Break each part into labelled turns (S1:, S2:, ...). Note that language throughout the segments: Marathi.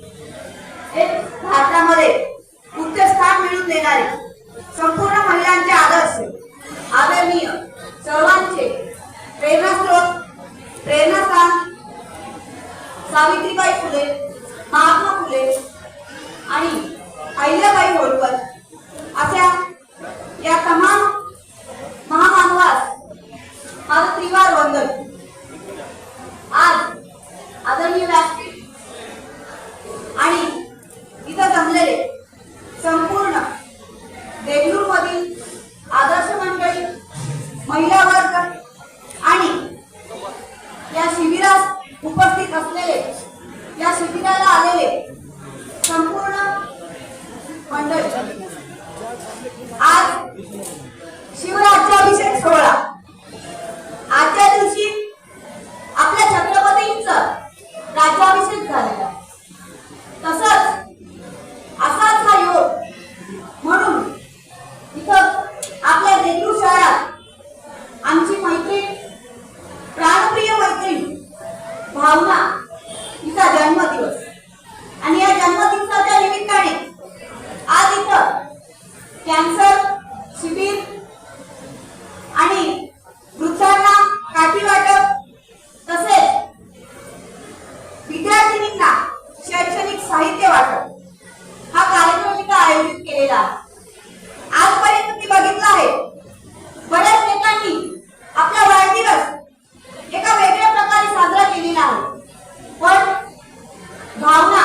S1: एक भारतामध्ये उच्च स्थान मिळून देणारे संपूर्ण महिलांचे आदर्श आदरणीय सर्वांचे प्रेरणास्रोत प्रेरणास्थान सावित्रीबाई फुले महात्मा फुले आणि अहिल्याबाई होळकर अशा या तमाम शिबिरास उपस्थित असलेले या शिबिराला आलेले संपूर्ण मंडळी. आज शिवराज तिचा जन्मदिवस. आणि या जन्मदिवसाच्या निमित्ताने आज इथं कॅन्सर शिबिर Dalga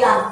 S1: Vela.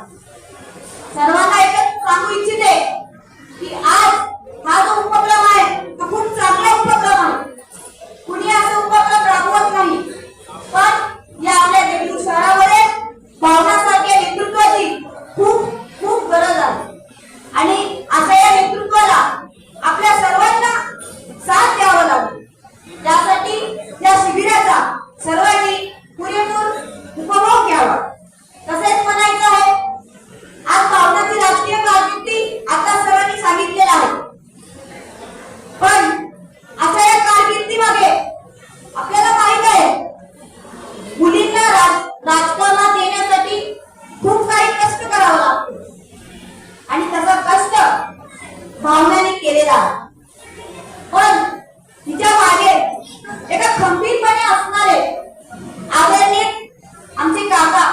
S1: भावनाने केलेला. पण तिच्यामागे एका खंबीरपणे असणारे आदरणीय आमचे काका